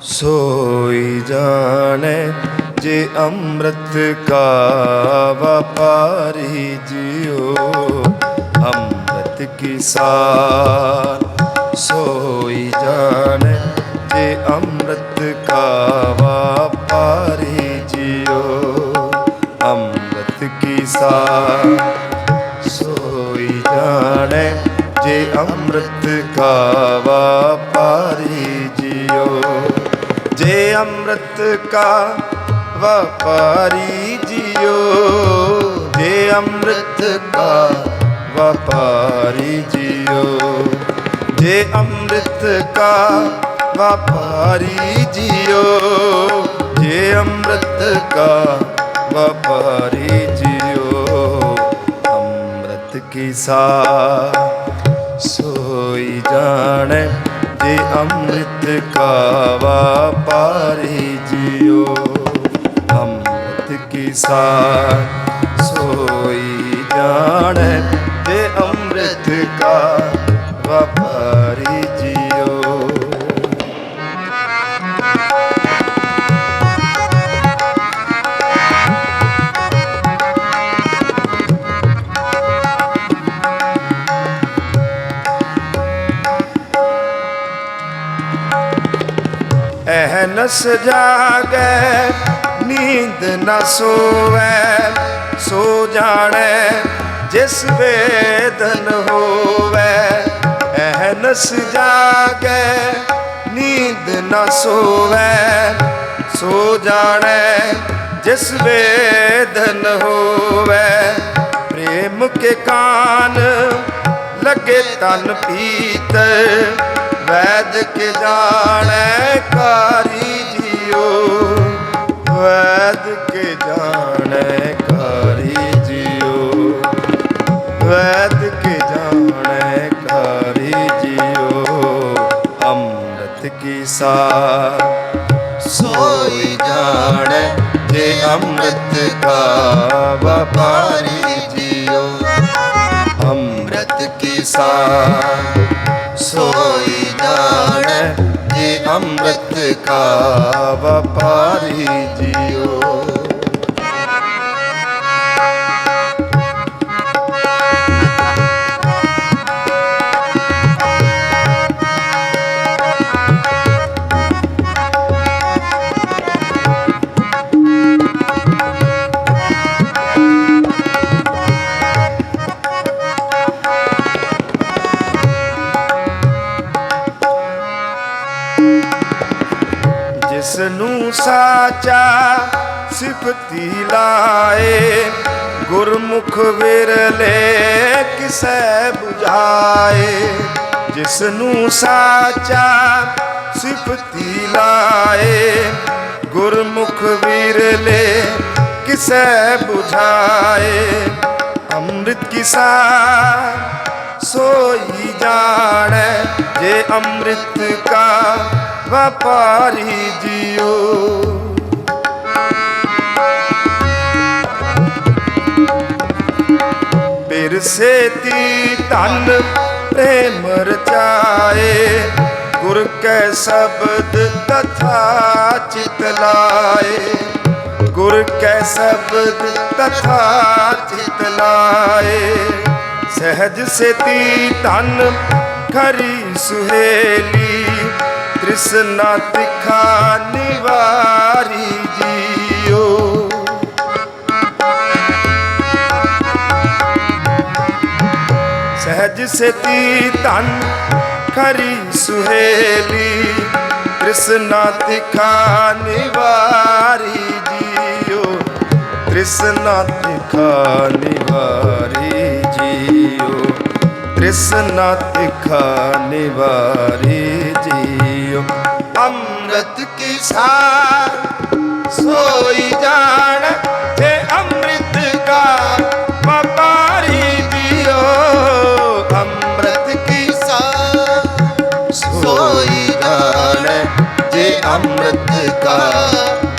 ਸੋਈ ਜਾਣੇ ਜੇ ਅੰਮ੍ਰਿਤ ਕਾ ਵਪਾਰੀ ਜਿਉ। ਅੰਮ੍ਰਿਤ ਕੀ ਸਾਰ ਸੋਈ ਜਾਣੇ ਜੇ ਅੰਮ੍ਰਿਤ ਕਾ ਵਪਾਰੀ ਜਿਉ। ਅੰਮ੍ਰਿਤ ਕੀ ਸਾਰ ਸੋਈ ਜਾਣੇ ਜੇ ਅੰਮ੍ਰਿਤ ਕਾ ਵਪਾਰੀ ਜਿਉ ਜੇ ਅੰਮ੍ਰਿਤ ਕਾ ਵਪਾਰੀ ਜਿਉ ਜੇ ਅੰਮ੍ਰਿਤ ਕਾ ਵਪਾਰੀ ਜਿਉ ਜੇ ਅੰਮ੍ਰਿਤ ਕਾ ਵਪਾਰੀ ਜਿਉ ਜੇ ਅੰਮ੍ਰਿਤ ਕਾ ਵਪਾਰੀ ਜਿਉ ਅੰਮ੍ਰਿਤ ਕੀ ਸਾਰ ਜਾਣੈ ਜੇ ਅੰਮ੍ਰਿਤ ਕਾ ਵਪਾਰੀ ਜਿਉ ਅੰਮ੍ਰਿਤ ਕੀ ਸਾਰ ਅਹਨਸ ਜਾਗੈ, ਨੀਂਦ ਨ ਸੋਵੈ, ਸੋ ਜਾਣੈ ਜਿਸ ਵੇਦਨ ਹੋਵੈ। ਅਹਨਸ ਜਾਗੈ, ਨੀਂਦ ਨਾ ਸੋਵੈ, ਸੋ ਜਾਣੈ ਜਿਸ ਵੇਦਨ ਹੋਵੈ। ਪ੍ਰੇਮ ਕੇ ਕਾਨ ਲਗੇ ਤਨ ਪੀਤ, ਵੈਦ ਕੇ ਜਾਣੈ ਕਾਰੀ ਜਿਉ ਵੈਦ ਕੇ ਜਾਣੈ ਕਾਰੀ ਜਿਉ। ਵੈਦ ਕੇ ਜਾਣੈ ਕਾਰੀ ਜਿਉ। ਅੰਮ੍ਰਿਤ ਕੀ ਸਾਰ ਸੋਈ ਜਾਣੈ ਜੇ ਅੰਮ੍ਰਿਤ ਕਾ ਵਪਾਰੀ ਜਿਉ। ਅੰਮ੍ਰਿਤ ਕੀ ਸਾਰ ਸੋਈ ਜਾਣੈ ਜੇ ਅੰਮ੍ਰਿਤ ਕਾ ਵਪਾਰੀ ਜਿਉ ਜਿਸ ਸਾਚਾ ਸਿਫਤੀ ਲਾਏ। ਗੁਰਮੁਖ ਵਿਰਲੇ ਕਿਸੈ 부ਝਾਏ ਜਿਸ ਨੂੰ ਸਾਚਾ ਸਿਫਤੀ ਲਾਏ। ਗੁਰਮੁਖ ਵਿਰਲੇ ਕਿਸੈ 부ਝਾਏ ਅੰਮ੍ਰਿਤ ਕਿਸਾ ਸੋਈ ਜਾਣੈ। ਜੇ ਅੰਮ੍ਰਿਤ ਕਾ ਵਪਾਰੀ ਜਿਉ ਬਿਰਸੇਤੀ ਧਨ ਪ੍ਰੇਮ ਰਚਾਏ, ਗੁਰ ਕੈ ਸ਼ਬਦ ਤਥਾ ਚਿਤ ਲਾਏ। ਗੁਰ ਕੈ ਸ਼ਬਦ ਤਥਾ ਚਿਤ ਲਾਏ। ਸਹਿਜ ਸੇਤੀ ਧਨ ਖਰੀ ਸੁਹੇਲੀ ਤ੍ਰਿਸ਼ਨਾ ਤਿਖਾ ਨਿਵਾਰੀ ਜੀਓ ਸਹਿਜ ਸੇਤੀ ਧਨ ਖਰੀ ਸੁਹੇਲੀ ਤ੍ਰਿਸ਼ਨਾ ਤਿਖਾ ਨਿਵਾਰੀ ਜੀਓ ਤ੍ਰਿਸ਼ਨਾ ਤਿਖਾ ਨਿਵਾਰੀ ਜੀਓ ਤ੍ਰਿਸ਼ਨਾ ਤਿਖਾ ਨਿਵਾਰੀ ਜੀਓ ਅੰਮ੍ਰਿਤ ਕੀ ਸਾਰ? ਸੋਈ ਜਾਣ ਜੇ ਅੰਮ੍ਰਿਤ ਕਾ। ਵਪਾਰੀ ਜੀਓ ਅੰਮ੍ਰਿਤ ਕੀ ਸਾਰ? ਸੋਈ ਜਾਣ ਜੇ ਅੰਮ੍ਰਿਤ ਕਾ।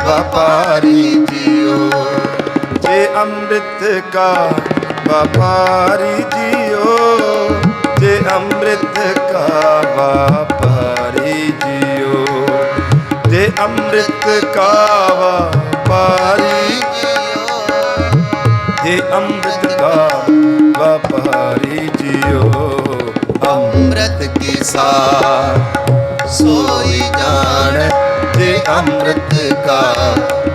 ਵਪਾਰੀ ਜੀਓ ਜੇ ਅੰਮ੍ਰਿਤ ਕਾ। ਵਪਾਰੀ ਜੀਓ ਜੇ ਅੰਮ੍ਰਿਤ ਕਾ। ਵਾਪਾਰੀ ਜੇ ਅੰਮ੍ਰਿਤ ਕਾ ਵਾਪਾਰੀ ਜੇ ਅੰਮ੍ਰਿਤ ਕਾ ਵਾਪਾਰੀ ਜੀਓ, ਅੰਮ੍ਰਿਤ ਕੀ ਸਾਰ? ਸੋਈ ਜਾਣ ਜੇ ਅੰਮ੍ਰਿਤ ਕਾ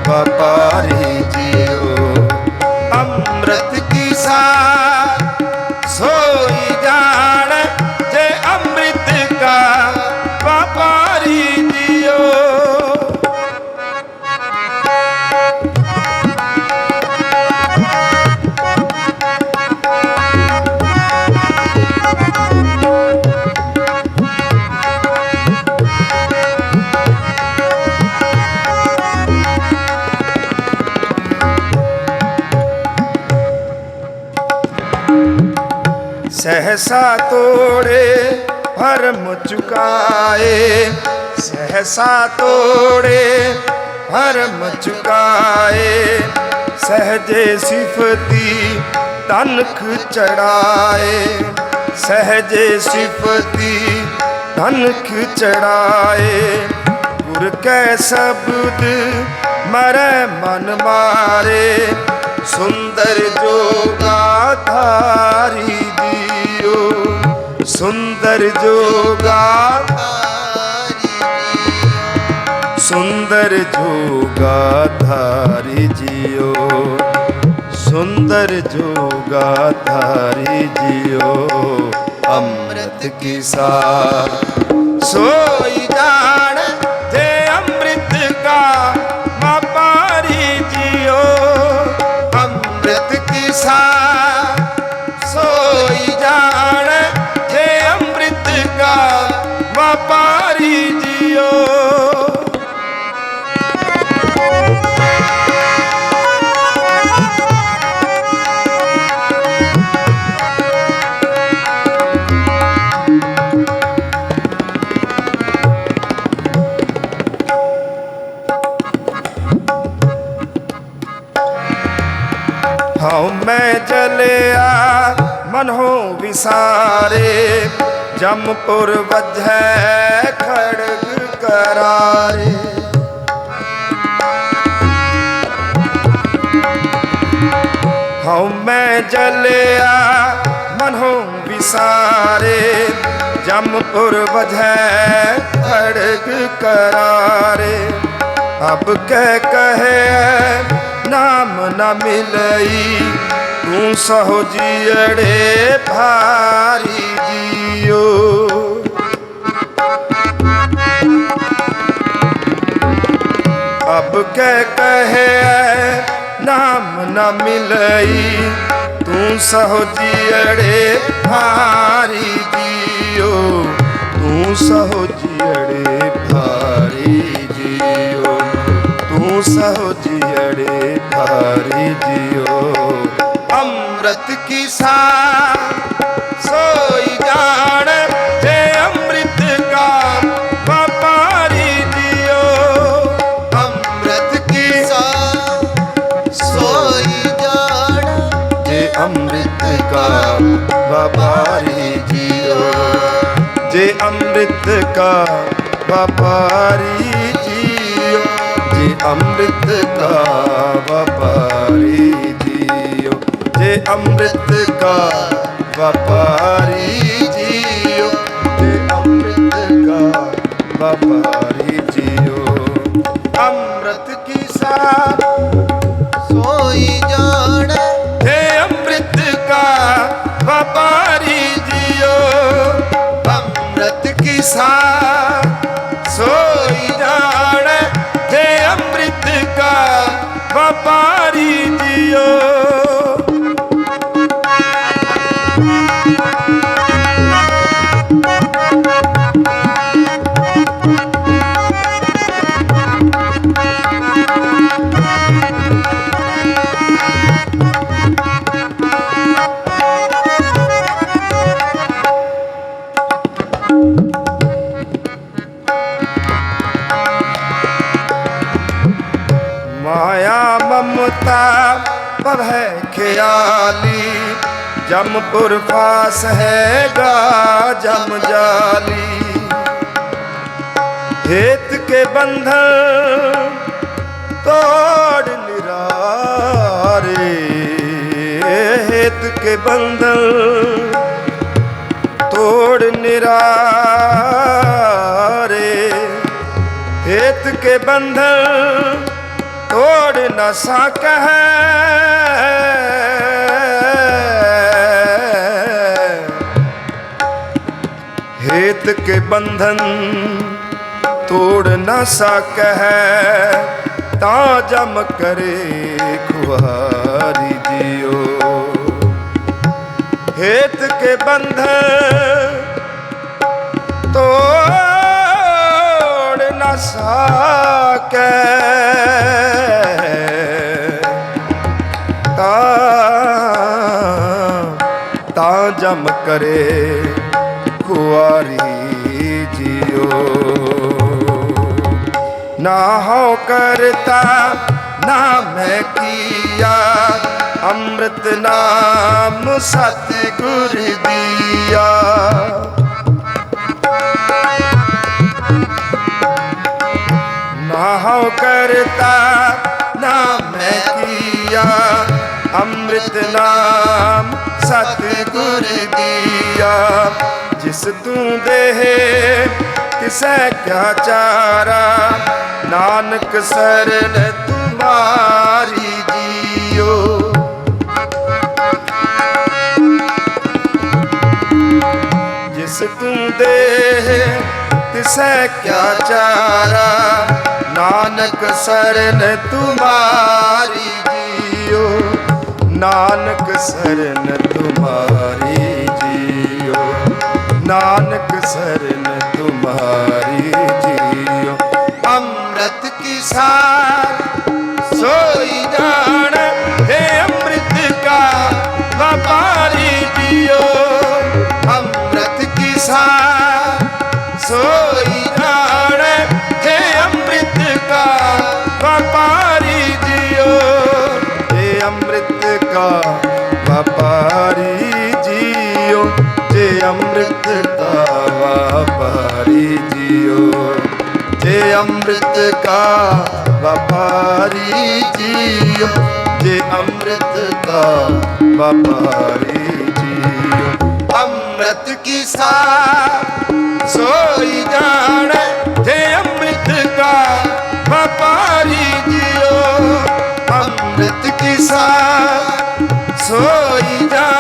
ਵਪਾਰੀ ਜੀਓ। ਅੰਮ੍ਰਿਤ ਕੀ ਸਾਰ? सहसा तोड़े भरम चुकाए सहसा तोड़े भरम चुकाए सहजे सिफती तनख चढ़ाए सहजे सिफती तनख चढ़ाए गुर कै शब्द मरै मन मारे ਸੁੰਦਰ ਜੋਗਾ ਧਾਰੀ ਦਿਓ। ਸੁੰਦਰ ਜੋਗਾ ਸੁੰਦਰ ਜੋਗਾ ਧਾਰੀ ਜਿਓ ਸੁੰਦਰ ਜੋਗਾ ਧਾਰੀ ਜਿਓ ਅੰਮ੍ਰਿਤ ਕੀ ਸਾਰ ਸੋਈ ਜਾਣ ਸਾਰੇ ਜਮਪੁਰ ਵੱਜੈ ਖੜਗ ਕਰਾਰੇ। ਹਉ ਮੈਂ ਜਲਿਆ ਮਨ ਹੋ ਵਿਸਾਰੇ, ਜਮਪੁਰ ਵਜੈ ਖੜਗ ਕਰਾਰੇ। ਅਬ ਕਹਿ ਕਹੇ ਨਾਮ ਨਾ ਮਿਲਈ ਤੂੰ ਸਹੋਜੀ ਅੜੇ ਭਾਰੀ ਜੀਓ। ਅਬ ਕਹਿ ਕਹੇ ਨਾਮ ਨਾ ਮਿਲਈ। ਤੂੰ ਸਹੋਜੀ ਅੜੇ ਭਾਰੀ ਜੀਓ। ਤੂੰ ਸਹੋਜੀ ਅੜੇ ਭਾਰੀ ਜੀਓ। ਤੂੰ ਸਹੋਜੀ ਅੜੇ ਭਾਰੀ ਜੀਓ। ਅਮ੍ਰਿਤ ਕੀ ਸਾਰ? ਸੋਈ ਜਾਣੈ ਜੇ ਅੰਮ੍ਰਿਤ ਕਾ ਵਪਾਰੀ ਦਿਓ। ਅੰਮ੍ਰਿਤ ਕੀ ਸਾਰ? ਸੋਈ ਜਾਣੈ ਜੇ ਅੰਮ੍ਰਿਤ ਕਾ ਵਪਾਰੀ ਦਿਓ। ਜੇ ਅੰਮ੍ਰਿਤ ਕਾ ਵਪਾਰੀ ਜਿਓ ਜੇ ਅੰਮ੍ਰਿਤ ਕਾ ਵਪਾਰੀ ਅੰਮ੍ਰਿਤ ਕਾ ਵਪਾਰੀ ਜੀਓ। ਤੇ ਅੰਮ੍ਰਿਤ ਕਾ ਵਪਾਰੀ ਜਮਪੁਰ ਫਾਸ ਹੈਗਾ ਜਮ ਜਾਲੀ। ਹੇਤ ਕੇ ਬੰਧਨ ਤੋੜ ਨਿਰਾਰੇ। ਹੇਤ ਕੇ ਬੰਧਨ ਤੋੜ ਨਿਰਾਰੇ। ਹੇਤ ਕੇ ਬੰਧਨ ਤੋੜ न ਸਕੈ नियत के बंधन तोड़ न सक है ता जम करे खुहारी जियो हेत के बंधन तोड़ न सक ता ता जम करे ਖੁਆਰੀ ਜਿਉ ਨਾ ਹੋ ਕਰਤਾ, ਨਾ ਮੈਂ ਕੀਆ। ਅੰਮ੍ਰਿਤ ਨਾਮ ਸਤ ਗੁਰ ਦੀਆ। ਨਾ ਹੋ ਕਰਤਾ, ਨਾ ਮੈਂ ਕੀਆ। ਅੰਮ੍ਰਿਤ ਨਾਮ ਸਤ ਗੁਰ ਦੀਆ, ਜਿਸ ਤੂੰ ਦੇਹ ਤਿਸੈ ਕਿਆ ਚਾਰਾ। ਨਾਨਕ ਸਰਣ ਤੁਮਾਰੀ ਜੀਓ। ਜਿਸ ਤੂੰ ਦੇਹ ਤਿਸੈ ਕਿਆ ਚਾਰਾ। ਨਾਨਕ ਸਰਨ ਤੁਮਾਰੀ ਜੀਓ। ਨਾਨਕ ਸਰਨ ਤੁਮਾਰੀ ਜੀਓ। ਨਾਨਕ ਸਰਨ ਤੁਮਾਰੀ ਅੰਮ੍ਰਿਤ ਕਾ ਵਪਾਰੀ ਜੀਓ। ਜੇ ਅੰਮ੍ਰਿਤ ਕਾ ਵਪਾਰੀ ਜੀਓ, ਜੇ ਅੰਮ੍ਰਿਤ ਕਾ ਵਪਾਰੀ ਜੀਓ। ਅੰਮ੍ਰਿਤ ਕੀ ਸਾਰ ਸੋਈ ਜਾਣੈ, ਜੇ ਅੰਮ੍ਰਿਤ ਕਾ ਵਪਾਰੀ ਜੀਓ। ਅੰਮ੍ਰਿਤ ਕੀ ਸਾਰ ਸੋਈ ਜਾਣੈ